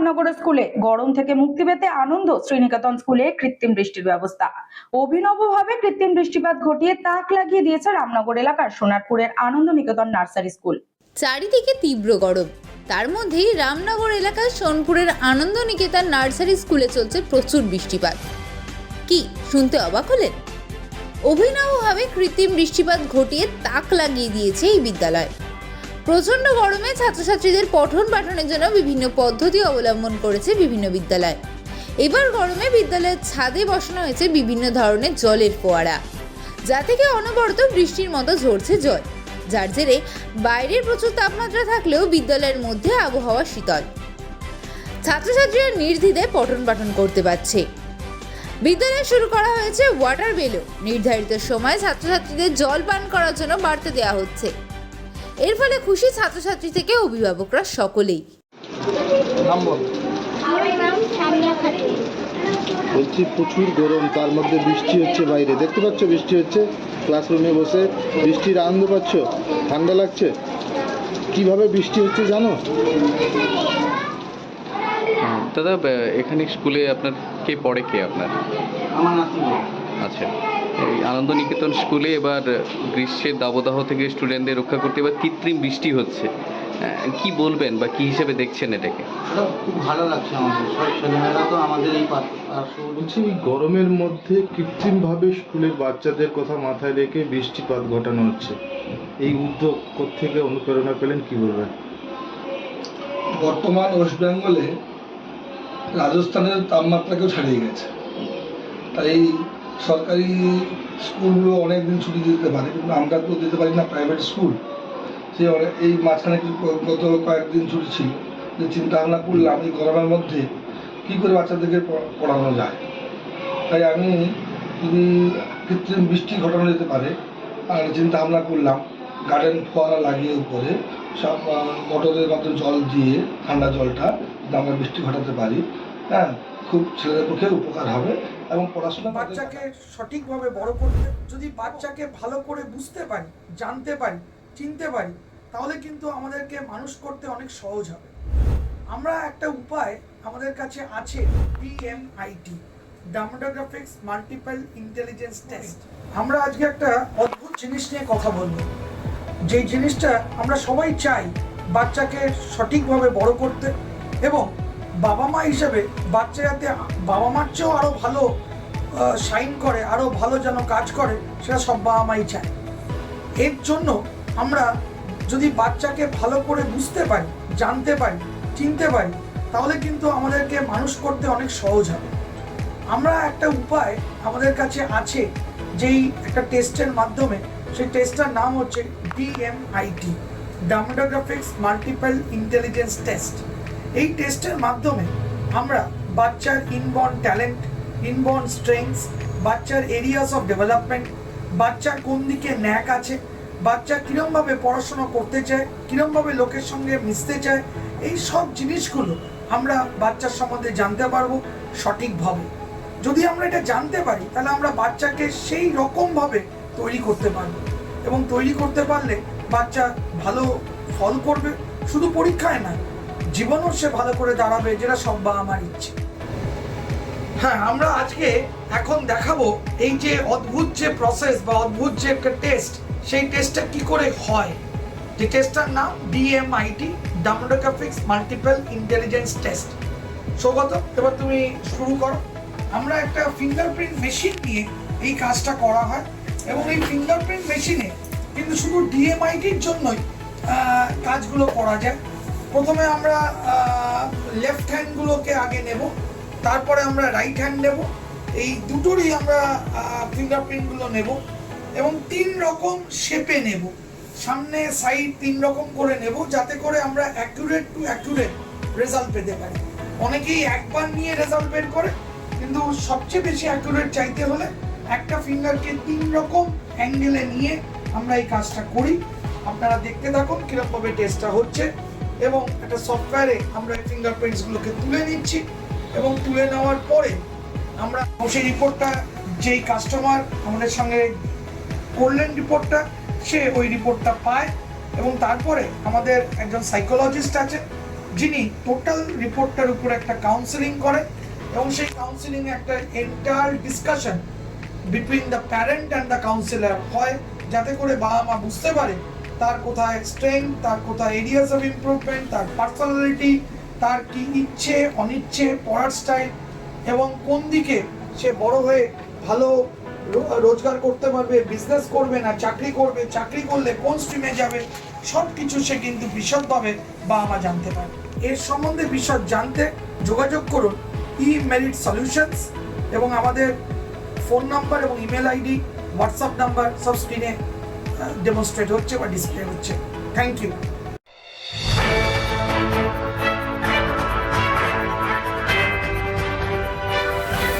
রামনগরের স্কুলে গরম থেকে মুক্তি পেতে আনন্দ শ্রীনিকেতন স্কুলে কৃত্রিম বৃষ্টির ব্যবস্থা। অভিনবভাবে কৃত্রিম বৃষ্টিপাত ঘটিয়ে তাক লাগিয়ে দিয়েছে রামনগর এলাকার সোনারপুরের আনন্দ নিকেতন নার্সারি স্কুল। চারিদিকে তীব্র গরম। তার মধ্যেই রামনগর এলাকার সোনপুরের আনন্দ নিকেতন নার্সারি স্কুলে চলছে প্রচুর বৃষ্টিপাত। কি, শুনতে অবাক হলেন? অভিনবভাবে কৃত্রিম বৃষ্টিপাত ঘটিয়ে তাক লাগিয়ে দিয়েছে এই বিদ্যালয়। প্রচণ্ড গরমে ছাত্রছাত্রীদের পঠন পাঠনের জন্য বিভিন্ন পদ্ধতি অবলম্বন করেছে বিভিন্ন বিদ্যালয়। এবার গরমে বিদ্যালয়ের ছাদে বসানো হয়েছে বিভিন্ন ধরনের জলের ফোয়ারা। যা থেকে অনবরত বৃষ্টির মতো ঝরছে জল। যার জেরে বাইরের প্রচুর তাপমাত্রা থাকলেও বিদ্যালয়ের মধ্যে আবহাওয়া শীতল। ছাত্রছাত্রীরা নির্দ্বিধায় পঠন পাঠন করতে পারছে। বিদ্যালয়ে শুরু করা হয়েছে ওয়াটার বেলও নির্ধারিত সময় ছাত্রছাত্রীদের জল পান করার জন্য বাড়তে দেওয়া হচ্ছে। এর ফলে খুশি ছাত্রছাত্রী থেকে অভিভাবকরা সকলেই। বলছি প্রচুর গরম তার মধ্যে বৃষ্টি হচ্ছে বাইরে। দেখতে পাচ্ছ বৃষ্টি হচ্ছে ক্লাসরুমে বসে। বৃষ্টির আনন্দ পাচ্ছ? ঠান্ডা লাগছে? কীভাবে বৃষ্টি হচ্ছে জানো? দাদা এখানে স্কুলে আপনার কে পড়ে কে আপনার? আমার নাতি আচ্ছা। এই আনন্দ নিকেতন স্কুলে এবার গ্রীষ্মের দাবদাহ থেকে স্টুডেন্টদের রক্ষা করতে এবার কৃত্রিম বৃষ্টি হচ্ছে। কি বলবেন বা কি হিসেবে দেখছেন এটাকে? এটা খুব ভালো লাগছে আমাদের। সব ছেলেমেয়েরা তো আমাদের এই বলছি গরমের মধ্যে কৃত্রিমভাবে স্কুলের বাচ্চাদের কথা মাথায় রেখে বৃষ্টিপাত ঘটানো হচ্ছে। এই উদ্যোগ থেকে অনুপ্রেরণা পেলেন কি বলবেন? বর্তমান ওয়েস্ট বেঙ্গলে রাজস্থানের তাপমাত্রাকেও ছাড়িয়ে গেছে। তাই সরকারি স্কুলগুলো অনেক দিন ছুটি দিতে পারে, কিন্তু আমরা তো দিতে পারি না প্রাইভেট স্কুল সে এই মাঝখানে গত কয়েকদিন ছুটি ছিল, যে চিন্তা ভাবনা করলাম এই গরমের মধ্যে কী করে বাচ্চাদেরকে পড়ানো যায়। তাই আমি যদি কৃত্রিম বৃষ্টি ঘটানো যেতে পারে আর চিন্তা ভাবনা করলাম গার্ডেন ফোয়ারা লাগিয়ে উপরে সব মোটরের মাধ্যমে জল দিয়ে ঠান্ডা জলটা আমরা বৃষ্টি ঘটাতে পারি হ্যাঁ খুব ছেলেদের পক্ষে উপকার হবে এবং পড়াশোনা বাচ্চাকে সঠিকভাবে বড় করতে, যদি বাচ্চাকে ভালো করে বুঝতে পারি, জানতে পারি, চিনতে পারি, তাহলে কিন্তু আমাদেরকে মানুষ করতে অনেক সহজ হবে। আমরা একটা উপায় আমাদের কাছে আছে PMIT dermatographics multiple intelligence test আমরা আজকে একটা অদ্ভুত জিনিস নিয়ে কথা বলব। যেই জিনিসটা আমরা সবাই চাই বাচ্চাকে সঠিকভাবে বড় করতে এবং বাবা মা হিসেবে বাচ্চা যাতে বাবা মার চেয়েও আরও ভালো সাইন করে আরও ভালো যেন কাজ করে, সেটা সব বাবা মাই চায়। এর জন্য আমরা যদি বাচ্চাকে ভালো করে বুঝতে পারি, জানতে পারি, চিনতে পারি, তাহলে কিন্তু আমাদেরকে মানুষ করতে অনেক সহজ হবে। আমরা একটা উপায় আমাদের কাছে আছে, যেই একটা টেস্টের মাধ্যমে, সেই টেস্টটার নাম হচ্ছে DMIT dermatoglyphics multiple intelligence test এই টেস্টের মাধ্যমে আমরা বাচ্চার ইনবর্ন ট্যালেন্ট ইনবর্ন স্ট্রেংথস বাচ্চার এরিয়াস অফ ডেভেলপমেন্ট বাচ্চার কোন দিকে ন্যাক আছে, বাচ্চা কীরমভাবে পড়াশোনা করতে চায়, কীরমভাবে লোকের সঙ্গে মিশতে চায়, এই সব জিনিসগুলো আমরা বাচ্চার সম্বন্ধে জানতে পারব সঠিকভাবে। যদি আমরা এটা জানতে পারি, তাহলে আমরা বাচ্চাকে সেই রকমভাবে তৈরি করতে পারব এবং তৈরি করতে পারলে বাচ্চা ভালো ফল করবে, শুধু পরীক্ষায় না জীবনও সে ভালো করে দাঁড়াবে, যেটা সব বা আমার ইচ্ছে। হ্যাঁ আমরা আজকে এখন দেখাবো এই যে অদ্ভুত যে প্রসেস বা অদ্ভুত যে একটা টেস্ট সেই টেস্টটা কি করে হয়? যে টেস্টটার নাম DMIT dermatographics multiple intelligence test Sougata, এবার তুমি শুরু করো। আমরা একটা ফিঙ্গারপ্রিন্ট মেশিন নিয়ে এই কাজটা করা হয় এবং এই ফিঙ্গারপ্রিন্ট মেশিনে কিন্তু শুধু ডিএমআইটির জন্যই কাজগুলো করা যায়। প্রথমে আমরা লেফট হ্যান্ডগুলোকে আগে নেব, তারপরে আমরা রাইট হ্যান্ড নেব, এই দুটোরই আমরা ফিঙ্গারপ্রিন্টগুলো নেব এবং তিন রকম শেপে নেব। সামনে সাইড তিন রকম করে নেব, যাতে করে আমরা অ্যাকুরেট টু অ্যাকুরেট রেজাল্ট পেতে পারি। অনেকেই একবার নিয়ে রেজাল্ট বের করে, কিন্তু সবচেয়ে বেশি অ্যাকুরেট চাইতে হলে একটা ফিঙ্গারকে তিন রকম অ্যাঙ্গেলে নিয়ে আমরা এই কাজটা করি। আপনারা দেখতে থাকুন কীরকমভাবে টেস্টটা হচ্ছে। এবং একটা সফটওয়্যারে আমরা এই ফিঙ্গারপ্রিন্টসগুলোকে তুলে নিচ্ছি এবং তুলে নেওয়ার পরে আমরা সেই রিপোর্টটা যেই কাস্টমার আমাদের সঙ্গে করলেন রিপোর্টটা সে ওই রিপোর্টটা পায় এবং তারপরে আমাদের একজন সাইকোলজিস্ট আছে, যিনি টোটাল রিপোর্টটার উপর একটা কাউন্সেলিং করে এবং সেই কাউন্সেলিং একটা entire discussion between the parent and the counsellor হয়, যাতে করে বাবা মা বুঝতে পারে তার কোথায় স্ট্রেংথ তার কোথায় এরিয়াস অফ ইমপ্রুভমেন্ট তার পার্সোনালিটি তার কি ইচ্ছে, অনিচ্ছে, পড়ার স্টাইল এবং কোন দিকে সে বড় হয়ে ভালো রোজগার করতে পারবে বিজনেস করবে না, চাকরি করবে, চাকরি করলে কোন স্ট্রিমে যাবে সব কিছু সে কিন্তু বিশদভাবে বাবা জানতে পারে এর সম্বন্ধে বিশদ জানতে যোগাযোগ করুন ই মেরিট সলিউশনস এবং আমাদের ফোন নাম্বার এবং ইমেল আইডি হোয়াটসঅ্যাপ নাম্বার সব স্ক্রিনে ডেমনস্ট্রেট হচ্ছে বা ডিসপ্লে হচ্ছে। Thank you